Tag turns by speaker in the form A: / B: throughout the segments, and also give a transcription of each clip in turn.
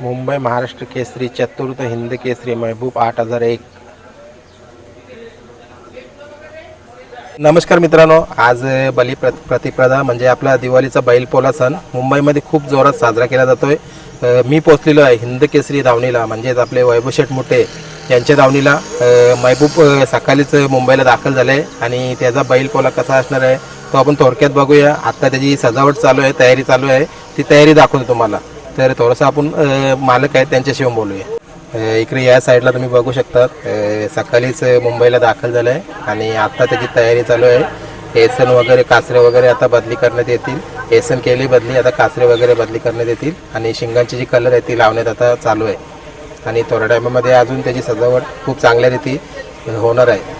A: मुंबई महाराष्ट्र केसरी चतुर्थ हिंद केसरी महबूब आठ हजार एक. नमस्कार मित्रांनो आज बली प्र प्रतिप्रदा म्हणजे आपला दिवाळीचा बैलपोला सण मुंबईमध्ये खूप जोरात साजरा केला जातोय. मी पोचलेलो आहे हिंद केसरी धावणीला म्हणजेच आपले वैभव शेठ मोठे. यांच्या धावणीला महबूब सकाळीच मुंबईला दाखल झाले आणि त्याचा बैलपोला कसा असणार आहे तो आपण थोडक्यात बघूया. आता त्याची सजावट चालू आहे तयारी चालू आहे. ती तयारी दाखवतो तुम्हाला. तर थोडंसं आपण मालक आहेत त्यांच्याशी बोलूया. इकडे या साईडला तुम्ही बघू शकता सकाळीच मुंबईला दाखल झालं आहे आणि आता त्याची तयारी चालू आहे. एसन वगैरे कासरे वगैरे आता बदली करण्यात येतील. एसन केली बदली आता कासरे वगैरे बदली करण्यात येतील. आणि शिंगांची जी कलर आहे ती लावण्यात आता चालू आहे. आणि थोड्या टायमामध्ये अजून त्याची सजावट खूप चांगल्या रीती होणार आहे.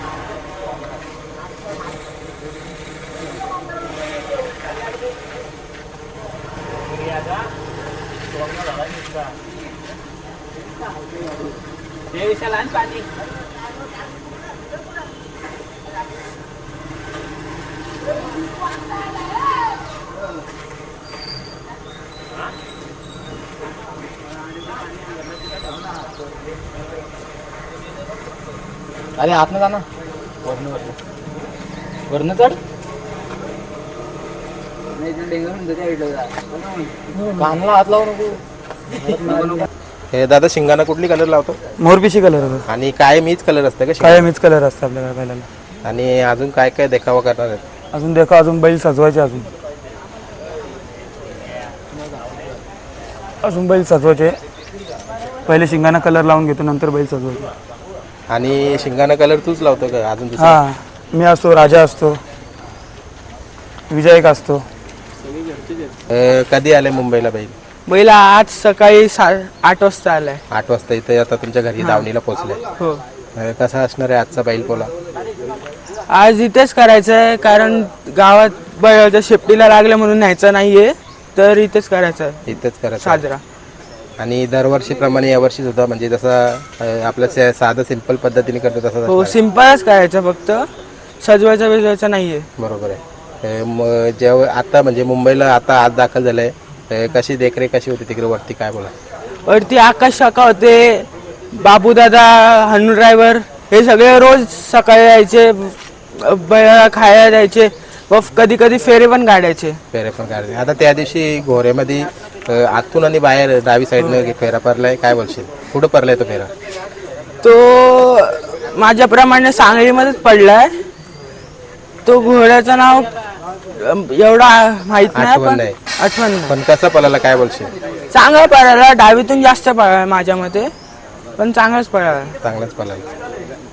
B: अरे आत ना जा ना. वरनं चढ. कानला हात लावू नको.
A: हे दादा शिंगाना कुठली कलर लावतो?
C: मोरपिशी कलर होता
A: आणि काय मीच कलर असतं का शिंगा?
C: काय मीच कलर असतं आपल्याला बैलाला
A: आणि अजून काय काय देखावा करणार आहेत?
C: अजून देखा अजून बैल सजवायचे अजून. अजून बैल सजवायचे. पहिले शिंगाना कलर लावून घेतो नंतर बैल सजवायचे
A: आणि शिंगाना कलर तूच लावतो का अजून दुसरा?
C: हा मी असतो राजा असतो विजयक असतो.
A: अ, कधी आले मुंबईला बैल?
D: बैला आज सकाळी सा आठ वाजता आलाय.
A: आठ वाजता इथे आता तुमच्या घरी दावणीला पोहोचले.
D: हो.
A: कसा असणार आहे आजचा बैल पोला?
D: आज इथेच करायचं आहे कारण गावात बैलाच्या शेपटीला लागलं म्हणून न्यायचं नाहीये तर इथेच करायचं आहे
A: इथेच करायचं
D: साजरा.
A: आणि दरवर्षीप्रमाणे यावर्षी सुद्धा म्हणजे जसा आपलं से- साधं सिंपल पद्धतीने करतो तसं
D: हो सिम्पलच करायचं फक्त. सजवायचा बिजवायचा नाहीये.
A: बरोबर आहे. अ, म- जेव्हा आता म्हणजे मुंबईला आता आज दाखल झालंय. अ, कशी देखरेख कशी होती तिकडे वरती काय बोला?
D: वरती आकाश शाखा होते बाबूदादा हनु ड्रायव्हर हे सगळे रोज सकाळी यायचे बैलाला खायला द्यायचे व कधी कधी फेरे पण काढायचे.
A: फेरे पण काढले आता त्या दिवशी घोऱ्यामध्ये अ, आतून आणि बाहेर डावी साईडनं फेरा पडलाय. काय बोलशील? कुठं पडलाय तो फेरा?
D: तो माझ्याप्रमाणे सांगलीमध्येच पडलाय. तो घोड्याचं नाव एवढा माहीत नाही
A: आठवण
D: पण
A: नाही.
D: आठवण नाही.
A: पण कसा पळाला? काय बोलशील?
D: चांगला पळाला. डावीतून जास्त पळाला माझ्या मते. पण चांगलाच पळाला.
A: चांगलाच पळाला.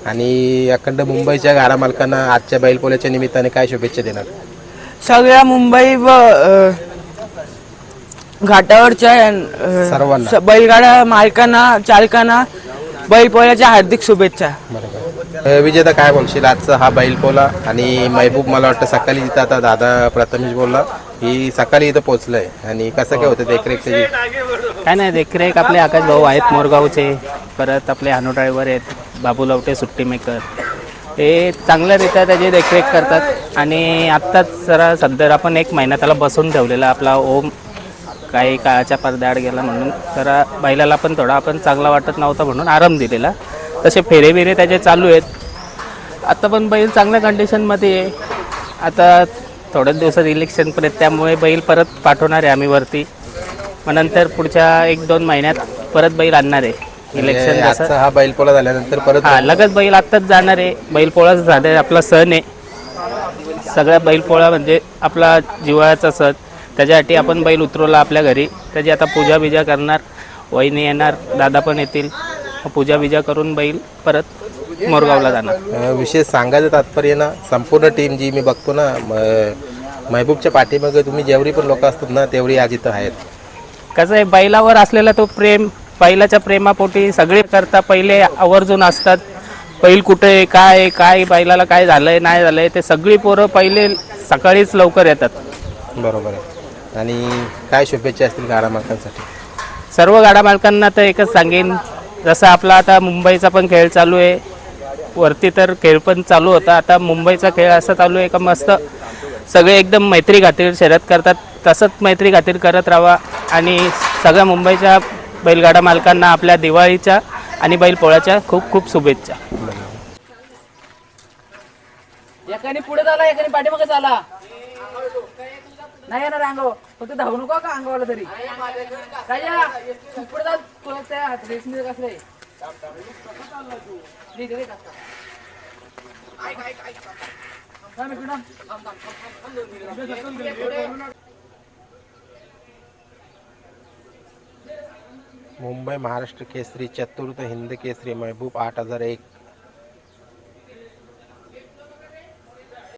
A: आणि अखंड मुंबईच्या गाडा मालकांना आजच्या बैलपोल्याच्या निमित्ताने काय शुभेच्छा देणार?
D: सगळ्या मुंबई व अ, घाटावरच्या बैलगाड्या मालकांना चालकांना बैलपोळ्याच्या हार्दिक शुभेच्छा.
A: विजेता काय बोलशील आजचा हा बैलपोला आणि महबूब मला वाटतं सकाळी इथं आता दादा प्रथमेश बोलला ही सकाळी इथं पोहोचलंय. आणि कसं काय होतं देखरेख
E: काय नाही देखरेख आपले आकाश भाऊ आहेत मोरगावचे. परत आपले हानू ड्रायव्हर आहेत बाबू लवटे सुट्टी मेकर. ते चांगल्यारीत्या त्याची देखरेख करतात. आणि आत्ताच जरा सध्या आपण एक महिना त्याला बसून ठेवलेला आपला ओम काही काळाच्या पडद्याआड गेला म्हणून. जरा बैलाला पण थोडा आपण चांगला वाटत नव्हता म्हणून आराम दिलेला. तसे फेरे बिरे त्याचे चालू आहेत. आता पण बैल चांगल्या कंडिशनमध्ये आहे. आता थोड्याच दिवसात इलेक्शन पण आहेत. त्यामुळे बैल परत पाठवणार आहे आम्ही वरती. मग नंतर पुढच्या एक दोन महिन्यात परत बैल आणणार आहे. इलेक्शन जसं
A: हा बैलपोला झाल्यानंतर परत
E: हा लगत बैल आत्ताच जाणार आहे. बैलपोळाच झाला आपला सण आहे. सगळ्या बैलपोळा म्हणजे आपला जिव्हाळ्याचा सण. त्याच्यासाठी आपण बैल उतरवला आपल्या घरी. त्याची आता पूजा बिजा करणार. वहिनी येणार दादा पण येतील. पूजा बिजा करून बैल परत मोरगावला जाणार.
A: विशेष सांगायचं तात्पर्य ना संपूर्ण टीम जी मी बघतो ना म- महबूबच्या पाठीमागे तुम्ही जेवढी पण लोक असतात ना तेवढी आज इथं आहेत.
E: कसं आहे बैलावर असलेला तो प्रेम बैलाच्या प्रेमापोटी सगळे करता पहिले आवर्जून असतात. बैल कुठे आहे काय आहे, काय बैलाला काय झालंय नाही झालंय ते सगळी पोरं पहिले सकाळीच लवकर येतात.
A: बरोबर आहे. आणि काय शुभेच्छा असतील गाडा मालकांसाठी?
E: सर्व गाडा मालकांना तर एकच सांगेन जसं आपला आता मुंबईचा पण खेळ चालू आहे वरती तर खेळ पण चालू होता आता मुंबईचा खेळ असा चालू आहे का मस्त सगळे एकदम मैत्री खातीर शर्यत करतात तसंच मैत्री खातीर करत राहावा आणि सगळ्या मुंबईच्या बैलगाडा मालकांना आपल्या दिवाळीच्या आणि बैलपोळ्याच्या खूप खूप शुभेच्छा.
B: एकाने पुढे झाला एकाने पाठीमागे झाला. नाही येणार अंगावर फक्त धावू नको का अंगावाला तरी? काय या? पुढे जा. तुला त्या रेसमध्ये कसं आहे दे,
A: मुंबई महाराष्ट्र केसरी चतुर्थ हिंद केसरी महबूब आठ हजार एक.